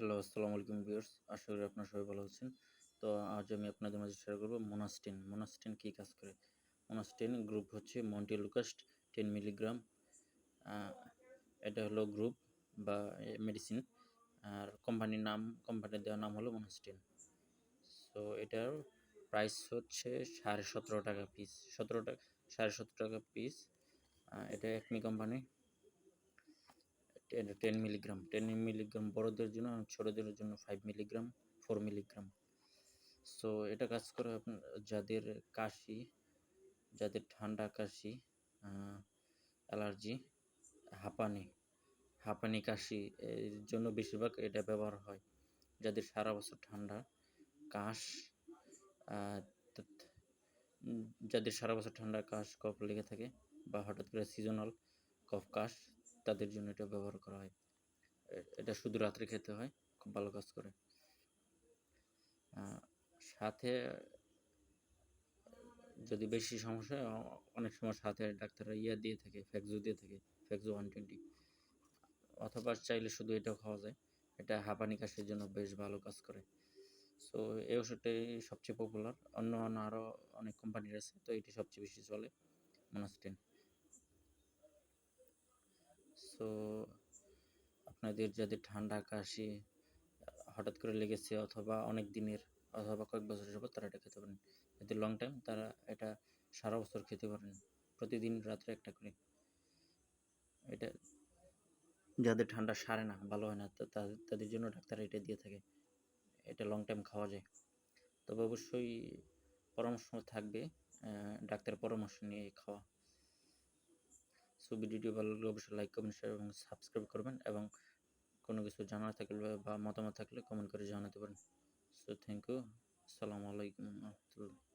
Hello আসসালামু আলাইকুম viewers আশা করি আপনারা সবাই ভালো আছেন। তো আজ আমি আপনাদের মাঝে শেয়ার করব মোনাস্টিন মোনাস্টিন কী কাজ করে? মোনাস্টিন গ্রুপ হচ্ছে মন্টি মন্টিলুকাস্ট টেন মিলিগ্রাম এটা হলো গ্রুপ বা মেডিসিন আর কোম্পানির নাম কোম্পানির দেওয়ার নাম হলো মোনাস্টিন সো এটার প্রাইস হচ্ছে সাড়ে সতেরো টাকা পিস সতেরো টাকা, সাড়ে সতেরো টাকা পিস এটা Acme company ten milligram ten milligram বড়দের জন্য ছোটোদের জন্য five milligram four milligram so এটা কাজ করে যাদের কাশি, যাদের ঠান্ডা কাশি অ্যালার্জি, হাঁপানি হাঁপানি কাশি, এর জন্য বেশিরভাগ এটা ব্যবহার হয়। যাদের সারা বছর ঠান্ডা, কাশ যাদের সারা বছর ঠান্ডা কাশ, কফ লেগে থাকে বা হঠাৎ করে সিজনাল কফ কাশ তাদের জন্য এটা ব্যবহার করা হয়। এটা শুধু রাত্রে খেতে হয়, খুব ভালো কাজ করে। সাথে, যদি বেশি সমস্যা অনেক সময় সাথে ডাক্তাররা ইয়া দিয়ে থাকে ফ্যাক্সো দিয়ে থাকে ফ্যাক্সো ওয়ান টোয়েন্টি অথবা চাইলে শুধু এটাও খাওয়া যায়। এটা হাঁপানি কাশির জন্য বেশ ভালো কাজ করে। সো এই ওষুধটাই সবচেয়ে পপুলার অন্য অন্য আরও অনেক কোম্পানির আছে, তো এটি সবচেয়ে বেশি চলে মনাস্টিন সো আপনাদের যাদের ঠান্ডা, কাশি হঠাৎ করে লেগেছে অথবা অনেক দিনের অথবা কয়েক বছরের যাবত তারা এটা খেতে পারেন। যদি লং টাইম তারা এটা সারা বছর খেতে পারেন। প্রতিদিন রাত্রে একটা করে। এটা যাদের ঠান্ডা সারে না, ভালো হয় না তাদের জন্য ডাক্তার এটা দিয়ে থাকে। এটা লং টাইম খাওয়া যায়। তবে অবশ্যই পরামর্শ থাকবে ডাক্তারের পরামর্শ নিয়ে খাওয়া। সো ভিডিওটি ভালো লাগলে অবশ্যই লাইক কমেন্ট শেয়ার এবং সাবস্ক্রাইব করবেন এবং কোনো কিছু জানার থাকলে বা মতামত থাকলে কমেন্ট করে জানাতে পারেন। সো থ্যাংক ইউ আসসালামু আলাইকুম রহমতুল্লাহ